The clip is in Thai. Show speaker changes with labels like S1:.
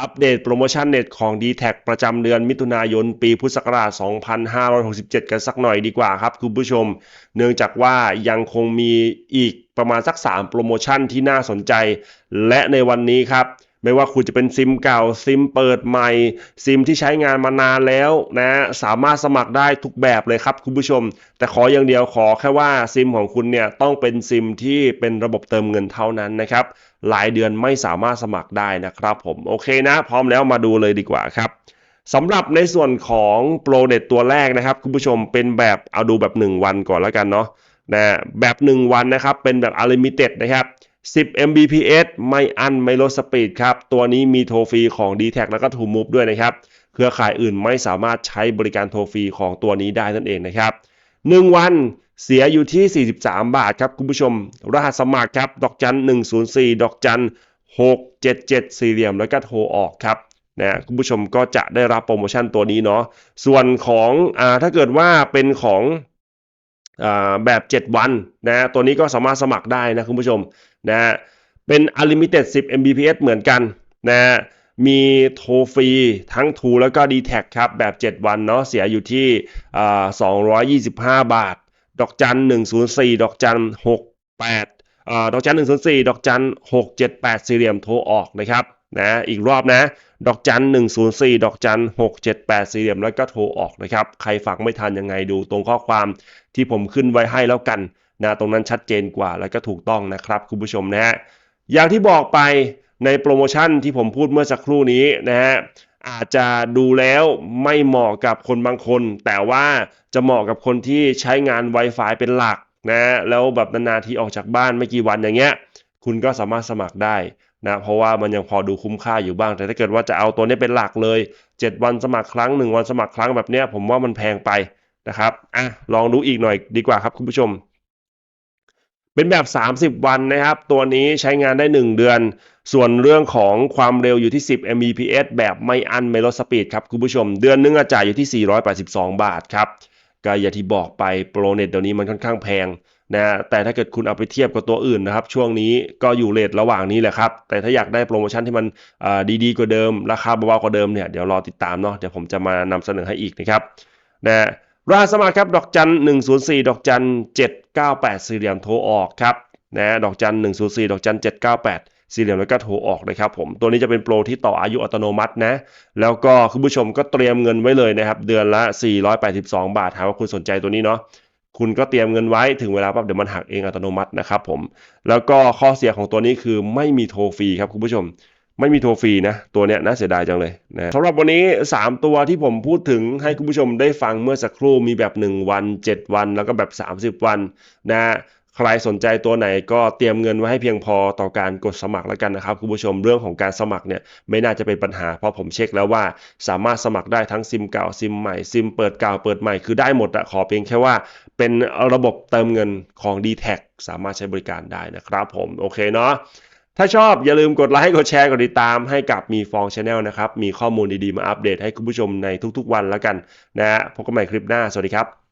S1: อัปเดตโปรโมชั่นเน็ตของ d t แทประจำเดือนมิถุนายนปีพุทธศักราช 2567 กันสักหน่อยดีกว่าครับคุณผู้ชม เนื่องจากว่ายังคงมีอีกประมาณสัก 3 โปรโมชั่นที่น่าสนใจ และในวันนี้ครับ ไม่ว่าคุณจะเป็นซิมเก่าซิมเปิดใหม่ ซิมที่ใช้งานมานานแล้วนะสามารถสมัครได้ทุกแบบเลยครับคุณผู้ชม แต่ขออย่างเดียวขอแค่ว่าซิมของคุณเนี่ยต้องเป็นซิมที่เป็นระบบเติมเงินเท่านั้นนะครับรายเดือนไม่สามารถสมัครได้นะครับผมโอเคนะ พร้อมแล้วมาดูเลยดีกว่าครับสำหรับในส่วนของโปรเน็ตตัวแรกนะครับคุณผู้ชมเป็นแบบเอาดูแบบ 1 วันก่อนแล้วกันเนาะนะแบบ 1 วันนะครับเป็นแบบ unlimited นะครับ 10 Mbps ไม่อันไม่ลดสปีดครับ ตัวนี้มีโทรฟรีของ d t แทแล้วก็ t ู Move ด้วยนะครับ เครือข่ายอื่นไม่สามารถใช้บริการโทรฟรีของตัวนี้ได้นั่นเองนะครับ 1 วันเสียอยู่ที่ 43 บาทครับคุณผู้ชม รหัสสมัครครับ ดอกจัน 104 ดอกจัน 677 สี่เหลี่ยมแล้วก็โทรออกครับนะคุณผู้ชมก็จะได้รับโปรโมชั่นตัวนี้เนาะส่วนของอ่าถ้าเกิดว่าเป็นของ แบบ 7 วันนะตัวนี้ก็สามารถสมัครได้นะคุณผู้ชมนะเป็น unlimited 10 Mbps เหมือนกันนะมีโทรฟรีทั้ง True แล้วก็ d t แทครับ แบบ 7 วันเนาะเสียอยู่ที่อ่า225 บาท ดอกจัน 104 ดอกจัน 68ดอกจัน 104 ดอกจัน 678 สี่เหลี่ยมโทรออกนะครับ นะอีกรอบนะ ดอกจัน 104 ดอกจัน 678 สี่เหลี่ยมแล้วก็โทรออกนะครับ ใครฟังไม่ทันยังไงดูตรงข้อความที่ผมขึ้นไว้ให้แล้วกันนะตรงนั้นชัดเจนกว่าแล้วก็ถูกต้องนะครับคุณผู้ชมนะฮะอย่างที่บอกไปในโปรโมชั่นที่ผมพูดเมื่อสักครู่นี้นะฮะอาจจะดูแล้วไม่เหมาะกับคนบางคน แต่ว่าจะเหมาะกับคนที่ใช้งาน Wi-Fi เป็นหลักนะแล้วแบบนานๆที่ออกจากบ้านไม่กี่วันอย่างเงี้ยคุณก็สามารถสมัครได้นะเพราะว่ามันยังพอดูคุ้มค่าอยู่บ้าง แต่ถ้าเกิดว่าจะเอาตัวนี้เป็นหลักเลย 7 วันสมัครครั้ง 1 วันสมัครครั้งแบบเนี้ยผมว่ามันแพงไปนะครับอะลองดูอีกหน่อยดีกว่าครับคุณผู้ชม เป็นแบบ 30 วันนะครับ ตัวนี้ใช้งานได้ 1 เดือน ส่วนเรื่องของความเร็วอยู่ที่ 10 Mbps แบบไม่อันไม่ลดสปีดครับคุณผู้ชม เดือนนึงจ่ายอยู่ที่ 482 บาทครับก็อย่างที่บอกไปโปรเน็ตเดี๋ยวนี้มันค่อนข้างแพง นะแต่ถ้าเกิดคุณเอาไปเทียบกับตัวอื่นนะครับ ช่วงนี้ก็อยู่เลทระหว่างนี้แหละครับ แต่ถ้าอยากได้โปรโมชั่นที่มันดีๆกว่าเดิม ราคาเบาๆกว่าเดิมเนี่ยเดี๋ยวรอติดตามเนาะเดี๋ยวผมจะมานำเสนอให้อีกนะครับนะรหัสสมัครครับดอกจัน104 ดอกจัน798 สี่เหลี่ยมโทรออกครับนะดอกจัน104 ดอกจัน798สี่เหลี่ยมแล้วก็โทรออกนะครับผมตัวนี้จะเป็นโปรที่ต่ออายุอัตโนมัตินะ แล้วก็คุณผู้ชมก็เตรียมเงินไว้เลยนะครับ เดือนละ 482 บาทหากว่าคุณสนใจตัวนี้เนาะ คุณก็เตรียมเงินไว้ถึงเวลาปั๊บเดี๋ยวมันหักเองอัตโนมัตินะครับผม แล้วก็ข้อเสียของตัวนี้คือไม่มีโทรฟรีครับคุณผู้ชม ไม่มีโทรฟรีนะ ตัวเนี้ยน่าเสียดายจังเลยนะสำหรับวันนี้ 3 ตัวที่ผมพูดถึงให้คุณผู้ชมได้ฟังเมื่อสักครู่มีแบบ 1 วัน 7 วันแล้วก็แบบ 30 วันนะ ใครสนใจตัวไหนก็เตรียมเงินไว้ให้เพียงพอต่อการกดสมัครแล้วกันนะครับคุณผู้ชมเรื่องของการสมัครเนี่ยไม่น่าจะเป็นปัญหาเพราะผมเช็คแล้วว่า สามารถสมัครได้ทั้งซิมเก่าซิมใหม่ซิมเปิดเก่าเปิดใหม่คือได้หมดอะขอเพียงแค่ว่า เป็นระบบเติมเงินของ d t แทสามารถใช้บริการได้นะครับผมโอเคเนาะถ้าชอบอย่าลืมกดไลค์กดแชร์กดติดตามให้กับมีฟองชาแนลนะครับ มีข้อมูลดีๆ มาอัปเดตให้คุณผู้ชมในทุกๆวันแล้วกันนะพบกันใหม่คลิปหน้า สวัสดีครับ